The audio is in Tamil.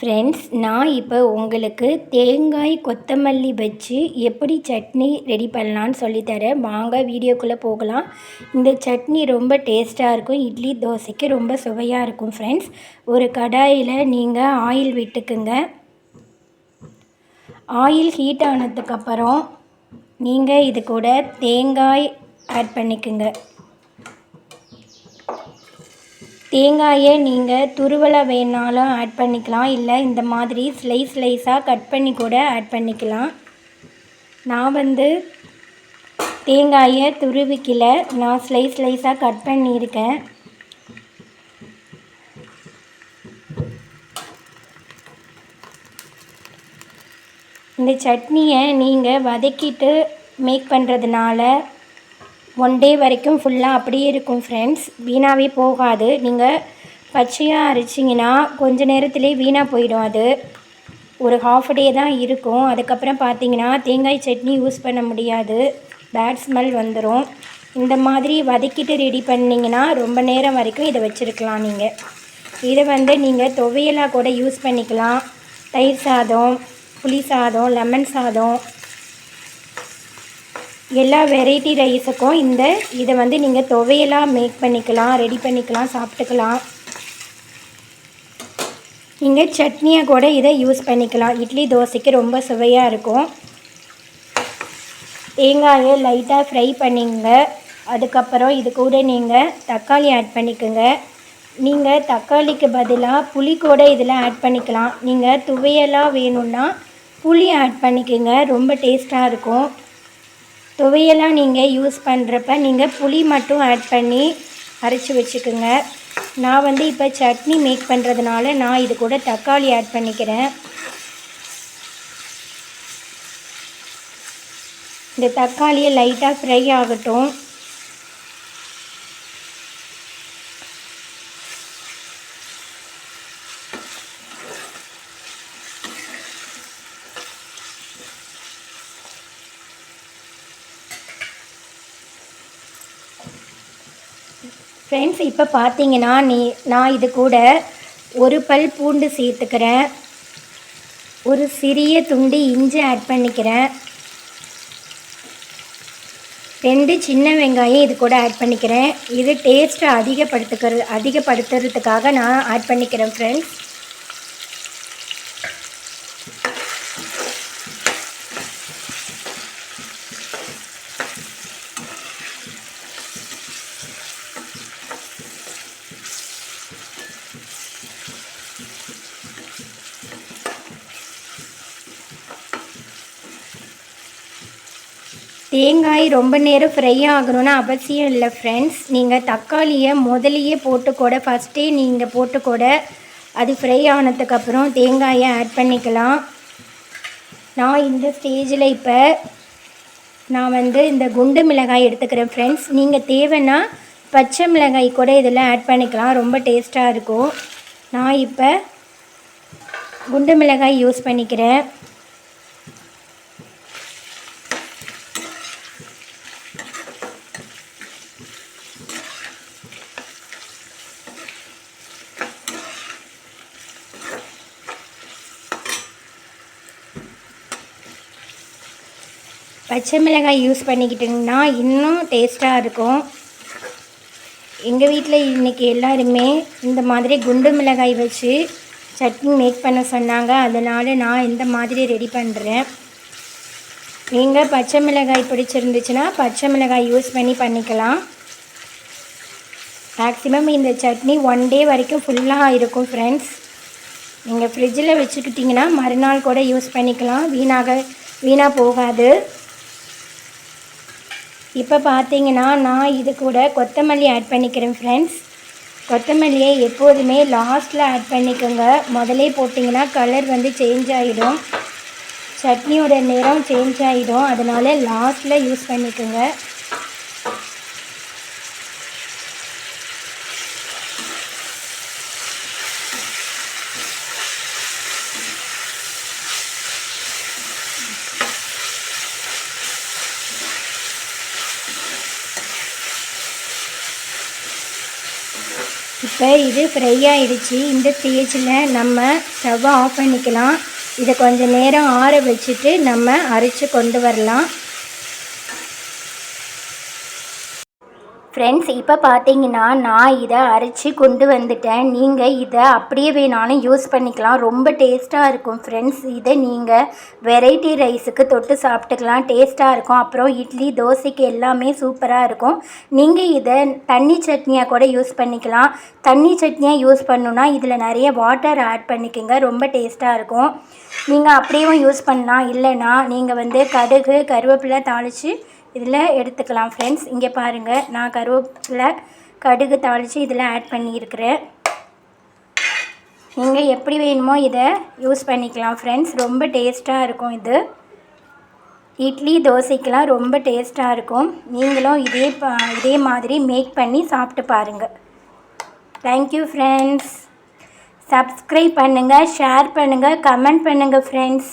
ஃப்ரெண்ட்ஸ் நான் இப்போ உங்களுக்கு தேங்காய் கொத்தமல்லி வச்சு எப்படி சட்னி ரெடி பண்ணலான்னு சொல்லித்தரேன் வாங்க வீடியோக்குள்ளே போகலாம். இந்த சட்னி ரொம்ப டேஸ்ட்டாக இருக்கும். இட்லி தோசைக்கு ரொம்ப சுவையாக இருக்கும் ஃப்ரெண்ட்ஸ் ஒரு கடாயில் நீங்கள் ஆயில் விட்டுக்குங்க. ஆயில் ஹீட் ஆனதுக்கப்புறம் நீங்கள் இது கூட தேங்காய் ஆட் பண்ணிக்கோங்க. தேங்காயை நீங்கள் துருவலை வேணாலும் ஆட் பண்ணிக்கலாம். இல்லை இந்த மாதிரி ஸ்லைஸ் ஸ்லைஸாக கட் பண்ணி கூட ஆட் பண்ணிக்கலாம். நான் வந்து தேங்காயை துருவிக்கல. நான் ஸ்லைஸ் ஸ்லைஸாக கட் பண்ணியிருக்கேன். இந்த சட்னியை நீங்கள் வதக்கிட்டு மேக் பண்ணுறதுனால ஒன் டே வரைக்கும் ஃபுல்லாக அப்படியே இருக்கும் ஃப்ரெண்ட்ஸ் வீணாகவே போகாது. நீங்கள் பச்சையாக அரைச்சிங்கன்னா கொஞ்ச நேரத்துலேயே வீணாக போயிடும் அது. ஒரு ஹாஃப் டே தான் இருக்கும். அதுக்கப்புறம் பார்த்தீங்கன்னா தேங்காய் சட்னி யூஸ் பண்ண முடியாது. பேட் ஸ்மெல் வந்துடும் இந்த மாதிரி வதக்கிட்டு ரெடி பண்ணிங்கன்னா ரொம்ப நேரம் வரைக்கும் இதை வச்சுருக்கலாம் நீங்கள் இதை வந்து நீங்கள் துவையலாக கூட யூஸ் பண்ணிக்கலாம். தயிர் சாதம் புளி சாதம் லெமன் சாதம் எல்லா வெரைட்டி ரைஸுக்கும் இந்த இதை வந்து நீங்கள் துவையலாக மேக் பண்ணிக்கலாம் ரெடி பண்ணிக்கலாம் சாப்பிட்டுக்கலாம். நீங்கள் சட்னியாக கூட இதை யூஸ் பண்ணிக்கலாம். இட்லி தோசைக்கு ரொம்ப சுவையாக இருக்கும். தேங்காயை லைட்டாக ஃப்ரை பண்ணிங்க. அதுக்கப்புறம் இது கூட நீங்கள் தக்காளி ஆட் பண்ணிக்கோங்க. நீங்கள் தக்காளிக்கு பதிலாக புளி கூட இதில் ஆட் பண்ணிக்கலாம். நீங்கள் துவையெல்லாம் வேணும்னா புளி ஆட் பண்ணிக்கோங்க. ரொம்ப டேஸ்ட்டாக இருக்கும். துவையெல்லாம் நீங்கள் யூஸ் பண்ணுறப்ப நீங்கள் புளி மட்டும் ஆட் பண்ணி அரைச்சி வச்சுக்கோங்க. நான் வந்து இப்போ சட்னி மேக் பண்ணுறதுனால நான் இது கூட தக்காளி ஆட் பண்ணிக்கிறேன். இந்த தக்காளியை லைட்டாக ஃப்ரை ஆகட்டும். ஃப்ரெண்ட்ஸ் இப்போ பார்த்தீங்கன்னா நீ நான் இது கூட ஒரு பல் பூண்டு சேர்த்துக்கிறேன். ஒரு சிறிய துண்டு இஞ்சி ஆட் பண்ணிக்கிறேன். ரெண்டு சின்ன வெங்காயம் இது கூட ஆட் பண்ணிக்கிறேன். இது டேஸ்ட்டை அதிகப்படுத்துக்கிறது அதிகப்படுத்துறதுக்காக நான் ஆட் பண்ணிக்கிறேன் ஃப்ரெண்ட்ஸ் தேங்காய் ரொம்ப நேரம் ஃப்ரை ஆகணும்னு அவசியம் இல்லை ஃப்ரெண்ட்ஸ் நீங்கள் தக்காளியை முதலையே போட்டுக்கூட ஃபஸ்ட்டே நீங்கள் போட்டுக்கூட அது ஃப்ரை ஆனதுக்கப்புறம் தேங்காயை ஆட் பண்ணிக்கலாம். நான் இந்த ஸ்டேஜில் இப்போ நான் வந்து இந்த குண்டு மிளகாய் எடுத்துக்கிறேன் ஃப்ரெண்ட்ஸ் நீங்கள் தேவைன்னா பச்சை மிளகாய் கூட இதில் ஆட் பண்ணிக்கலாம் ரொம்ப டேஸ்ட்டாக இருக்கும். நான் இப்போ குண்டு மிளகாய் யூஸ் பண்ணிக்கிறேன். பச்சை மிளகாய் யூஸ் பண்ணிக்கிட்டிங்கன்னா இன்னும் டேஸ்ட்டாக இருக்கும். எங்கள் வீட்டில் இன்றைக்கி எல்லாருமே இந்த மாதிரி குண்டு மிளகாய் வச்சு சட்னி மேக் பண்ண சொன்னாங்க. அதனால் நான் இந்த மாதிரி ரெடி பண்ணுறேன் நீங்கள் பச்சை மிளகாய் பிடிச்சிருந்துச்சுன்னா பச்சை மிளகாய் யூஸ் பண்ணி பண்ணிக்கலாம். மேக்ஸிமம் இந்த சட்னி ஒன் டே வரைக்கும் ஃபுல்லாக இருக்கும் ஃப்ரெண்ட்ஸ் நீங்கள் ஃப்ரிட்ஜில் வச்சுக்கிட்டிங்கன்னா மறுநாள் கூட யூஸ் பண்ணிக்கலாம். வீணாக வீணாக போகாது. இப்போ பார்த்தீங்கன்னா நான் இது கூட கொத்தமல்லி ஆட் பண்ணிக்கிறேன் ஃப்ரெண்ட்ஸ் கொத்தமல்லியை எப்போதுமே லாஸ்ட்டில் ஆட் பண்ணிக்கோங்க. முதலே போட்டிங்கன்னா கலர் வந்து சேஞ்ச் ஆகிடும் சட்னியோட நிறம் சேஞ்ச் ஆகிடும் அதனால் லாஸ்ட்டில் யூஸ் பண்ணிக்கோங்க. இப்போ இது ஃப்ரை ஆகிடுச்சு இந்த ஸ்டேஜில் நம்ம ஸ்டவ்வை ஆஃப் பண்ணிக்கலாம். இதை கொஞ்சம் நேரம் ஆற வச்சுட்டு நம்ம அரைச்சி கொண்டு வரலாம். ஃப்ரெண்ட்ஸ் இப்போ பார்த்தீங்கன்னா நான் இதை அரைச்சி கொண்டு வந்துட்டேன். நீங்கள் இதை அப்படியே வேணாலும் யூஸ் பண்ணிக்கலாம். ரொம்ப டேஸ்ட்டாக இருக்கும். ஃப்ரெண்ட்ஸ் இதை நீங்கள் வெரைட்டி ரைஸுக்கு தொட்டு சாப்பிட்டுக்கலாம். டேஸ்ட்டாக இருக்கும். அப்புறம் இட்லி தோசைக்கு எல்லாமே சூப்பராக இருக்கும். நீங்கள் இதை தண்ணி சட்னியாக கூட யூஸ் பண்ணிக்கலாம். தண்ணி சட்னியாக யூஸ் பண்ணுன்னா இதில் நிறைய வாட்டர் ஆட் பண்ணிக்கோங்க. ரொம்ப டேஸ்ட்டாக இருக்கும். நீங்கள் அப்படியும் யூஸ் பண்ணலாம். இல்லைன்னா நீங்கள் வந்து கடுகு கருவேப்பிலை தாளித்து இதில் எடுத்துக்கலாம் ஃப்ரெண்ட்ஸ் இங்கே பாருங்கள் நான் கருவேப்பிலை கடுகு தாளித்து இதில் ஆட் பண்ணியிருக்கிறேன். நீங்கள் எப்படி வேணுமோ இதை யூஸ் பண்ணிக்கலாம் ஃப்ரெண்ட்ஸ் ரொம்ப டேஸ்ட்டாக இருக்கும் இது. இட்லி தோசைக்கெலாம் ரொம்ப டேஸ்ட்டாக இருக்கும். நீங்களும் இதே இதே மாதிரி மேக் பண்ணி சாப்பிட்டு பாருங்கள் தேங்க்யூ ஃப்ரெண்ட்ஸ் சப்ஸ்கிரைப் பண்ணுங்கள் ஷேர் பண்ணுங்கள் கமெண்ட் பண்ணுங்கள் ஃப்ரெண்ட்ஸ்